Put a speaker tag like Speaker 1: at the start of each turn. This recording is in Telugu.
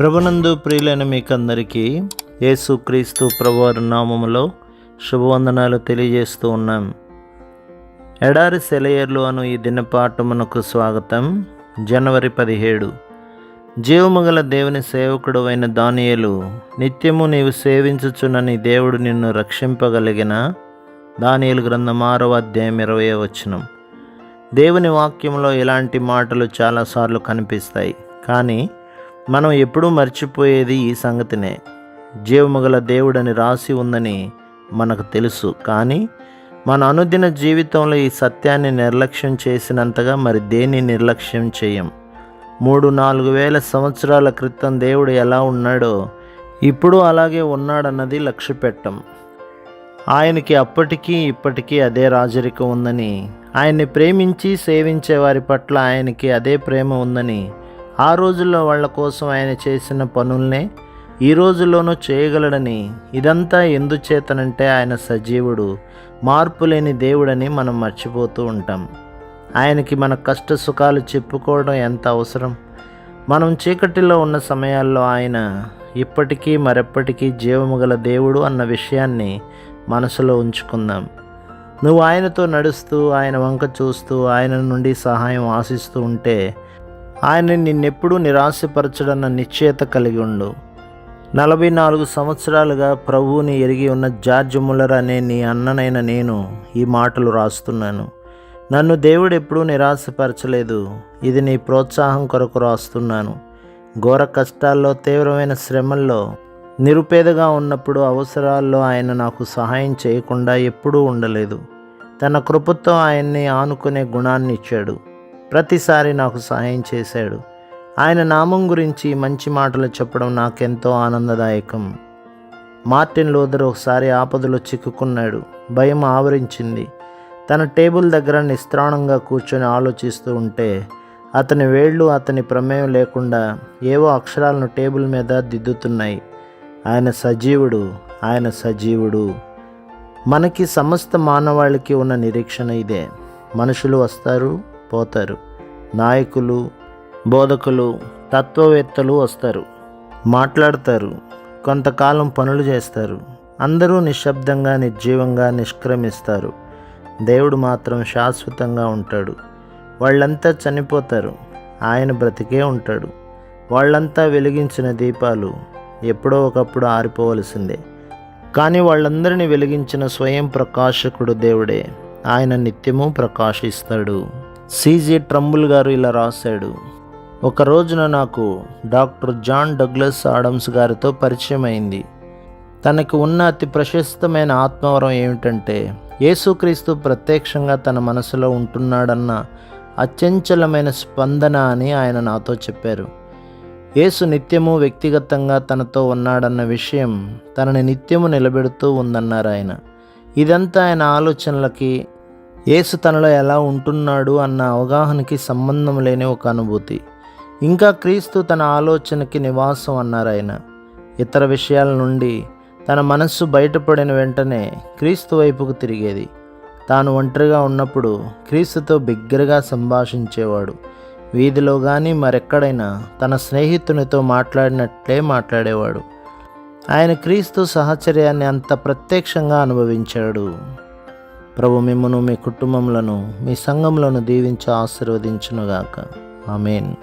Speaker 1: ప్రభునందు ప్రియులైన మీకందరికీ యేసుక్రీస్తు ప్రభువారి నామములో శుభవందనాలు తెలియజేస్తూ ఉన్నాం. ఎడారి సెలయర్లు అను ఈ దినపాఠమునకు స్వాగతం. జనవరి పదిహేడు. జీవముగల దేవుని సేవకుడు అయిన దానియలు నిత్యము నీవు సేవించుచునని దేవుడు నిన్ను రక్షింపగలిగిన దానియలు గ్రంథం ఆరవ అధ్యాయం ఇరవై వచనం. దేవుని వాక్యంలో ఇలాంటి మాటలు చాలాసార్లు కనిపిస్తాయి. కానీ మనం ఎప్పుడూ మర్చిపోయేది ఈ సంగతినే. జీవముగల దేవుడని రాసి ఉందని మనకు తెలుసు. కానీ మన అనుదిన జీవితంలో ఈ సత్యాన్ని నిర్లక్ష్యం చేసినంతగా మరి దేన్ని నిర్లక్ష్యం చేయం? మూడు నాలుగు వేల సంవత్సరాల క్రితం దేవుడు ఎలా ఉన్నాడో ఇప్పుడు అలాగే ఉన్నాడన్నది లక్ష్య పెట్టం ఆయనకి అప్పటికీ ఇప్పటికీ అదే రాజరికం ఉందని ఆయన్ని ప్రేమించి సేవించే వారి పట్ల ఆయనకి అదే ప్రేమ ఉందని ఆ రోజుల్లో వాళ్ళ కోసం ఆయన చేసిన పనుల్నే ఈ రోజుల్లోనూ చేయగలడని ఇదంతా ఎందుచేతనంటే ఆయన సజీవుడు మార్పు లేని దేవుడని మనం మర్చిపోతూ ఉంటాం. ఆయనకి మన కష్ట సుఖాలు చెప్పుకోవడం ఎంత అవసరం? మనం చీకటిలో ఉన్న సమయాల్లో ఆయన ఇప్పటికీ మరెప్పటికీ జీవము గల దేవుడు అన్న విషయాన్ని మనసులో ఉంచుకుందాం. నువ్వు ఆయనతో నడుస్తూ ఆయన వంక చూస్తూ ఆయన నుండి సహాయం ఆశిస్తూ ఉంటే ఆయన నిన్నెప్పుడూ నిరాశపరచడన్న నిశ్చయత కలిగి ఉండు. నలభై నాలుగు సంవత్సరాలుగా ప్రభువుని ఎరిగి ఉన్న జార్జ్ ముల్లర్ అనే నీ అన్ననైన నేను ఈ మాటలు రాస్తున్నాను. నన్ను దేవుడు ఎప్పుడూ నిరాశపరచలేదు. ఇది నీ ప్రోత్సాహం కొరకు రాస్తున్నాను. ఘోర కష్టాల్లో తీవ్రమైన శ్రమల్లో నిరుపేదగా ఉన్నప్పుడు అవసరాల్లో ఆయన నాకు సహాయం చేయకుండా ఎప్పుడూ ఉండలేదు. తన కృపతో ఆయన్ని ఆనుకునే గుణాన్ని ఇచ్చాడు ప్రతిసారి నాకు సహాయం చేశాడు. ఆయన నామం గురించి మంచి మాటలు చెప్పడం నాకెంతో ఆనందదాయకం. మార్టిన్ లోదర్ ఒకసారి ఆపదలో చిక్కుకున్నాడు. భయం ఆవరించింది. తన టేబుల్ దగ్గర నిస్త్రాణంగా కూర్చొని ఆలోచిస్తూ ఉంటే అతని వేళ్ళు అతని ప్రమేయం లేకుండా ఏవో అక్షరాలను టేబుల్ మీద దిద్దుతున్నాయి. ఆయన సజీవుడు ఆయన సజీవుడు. మనకి సమస్త మానవాళికి ఉన్న నిరీక్షణ ఇదే. మనుషులు వస్తారు పోతారు. నాయకులు బోధకులు తత్వవేత్తలు వస్తారు. మాట్లాడతారు. కొంతకాలం పనులు చేస్తారు. అందరూ నిశ్శబ్దంగా నిర్జీవంగా నిష్క్రమిస్తారు. దేవుడు మాత్రం శాశ్వతంగా ఉంటాడు. వాళ్ళంతా చనిపోతారు. ఆయన బ్రతికే ఉంటాడు. వాళ్ళంతా వెలిగించిన దీపాలు ఎప్పుడో ఒకప్పుడు ఆరిపోవలసిందే. కానీ వాళ్ళందరినీ వెలిగించిన స్వయం ప్రకాశకుడు దేవుడే. ఆయన నిత్యము ప్రకాశిస్తాడు. సీజీ ట్రంబుల్ గారు ఇలా రాశాడు. ఒక రోజున నాకు డాక్టర్ జాన్ డగ్లస్ ఆడమ్స్ గారితో పరిచయం అయింది తనకు ఉన్న అతి ప్రశస్తమైన ఆత్మవరం ఏమిటంటే యేసుక్రీస్తు ప్రత్యక్షంగా తన మనసులో ఉంటున్నాడన్న అచంచలమైన స్పందన అని ఆయన నాతో చెప్పారు. యేసు నిత్యము వ్యక్తిగతంగా తనతో ఉన్నాడన్న విషయం తనని నిత్యము నిలబెడుతూ ఉందన్నారు ఆయన. ఇదంతా ఆయన ఆలోచనలకి యేసు తనలో ఎలా ఉంటున్నాడు అన్న అవగాహనకి సంబంధం లేని ఒక అనుభూతి. ఇంకా క్రీస్తు తన ఆలోచనకి నివాసం అన్నారు ఆయన. ఇతర విషయాల నుండి తన మనస్సు బయటపడిన వెంటనే క్రీస్తు వైపుకు తిరిగేది. తాను ఒంటరిగా ఉన్నప్పుడు క్రీస్తుతో బిగ్గరగా సంభాషించేవాడు. వీధిలో కానీ మరెక్కడైనా తన స్నేహితునితో మాట్లాడినట్లే మాట్లాడేవాడు. ఆయన క్రీస్తు సహచర్యాన్ని అంత ప్రత్యక్షంగా అనుభవించాడు. ప్రభు మిమ్మను మీ కుటుంబములను మీ సంఘములను దీవించి ఆశీర్వదించునుగాక. ఆమెన్.